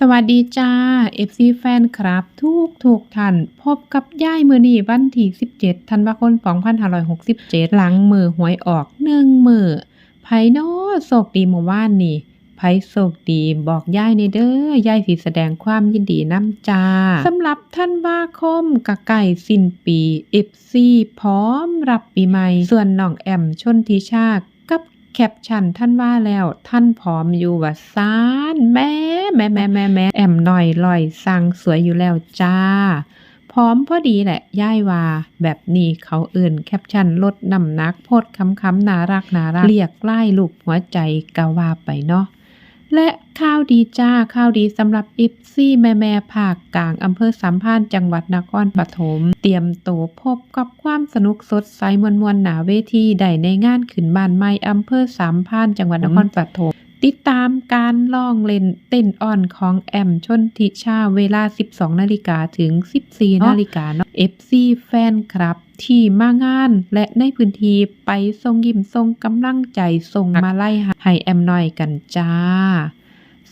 สวัสดีจ้า FC แฟนครับ ทุกทุกท่านพบกับย่ายมือนีวันที่ 17ธันวาคม2567 หลังมือหวยออกหนึ่งมือไผโนโศกดีเมื่อวานนี่ไผโศกดีบอกย่ายในเด้อย่ายสิแสดงความยินดีน้ำจ้าสำหรับท่านวาคมกะไก่สิ้นปี FC พร้อมรับปีใหม่ ส่วนน้องแอมชนทิชากับ แคปชั่นท่านว่าแล้วท่านผอมอยู่ว่าซานแม่แม่แม่แม่แม่แอมหน่อยลอยสั่งสวยอยู่แล้วจ้าพร้อมพอดีแหละย่ายว่าแบบนี้เขาเอื่นแคปชั่นลดน้ำหนักโพดคำคำนารักนารักเรียกไล่ลูกหัวใจกะว่าไปเนาะ และข้าวดีจ้าข้าวดีสำหรับอิฟซี่แม่แม่ภาคกลางอำเภอสัมพันธ์จังหวัดนครปฐมเตรียมโตวพบกับความสนุกสดใสมวลมวลหนาเวทีได้ในงานขึ้นบ้านใหม่อำเภอสัมพันธ์จังหวัดนครปฐม ติดตามการล่องเล่นเต้นอ่อนของแอมชนทิชาเวลา 12 นาฬิกาถึง 14 นาฬิกาเนาะ FC แฟนครับที่มางานและในพื้นที่ไปส่งยิ้มส่งกำลังใจส่งมาไล่ให้แอมหน่อยกันจ้า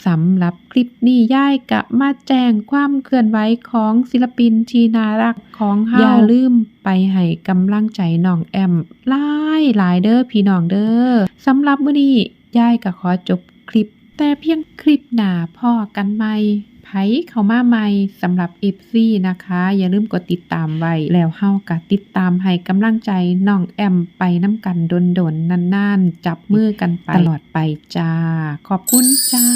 สำหรับคลิปนี้ย่ายกะมาแจ้งความเคลื่อนไหวของศิลปินที่น่ารักของเฮาอย่าลืมไปให้กำลังใจน้องแอมหลายหลายเด้อพี่น้องเด้อสำหรับมื้อนี้ย่ายก็ขอจบ คลิปแต่เพียงคลิปหนาพ่อกันใหม่ไผเข้ามาใหม่สำหรับ FC นะคะ อย่าลืมกดติดตามไว้แล้วเฮากะติดตามให้กำลังใจน้องแอมไปน้ำกันดนๆนานๆ จับมือกันไปตลอดไปจ้า ขอบคุณจ้า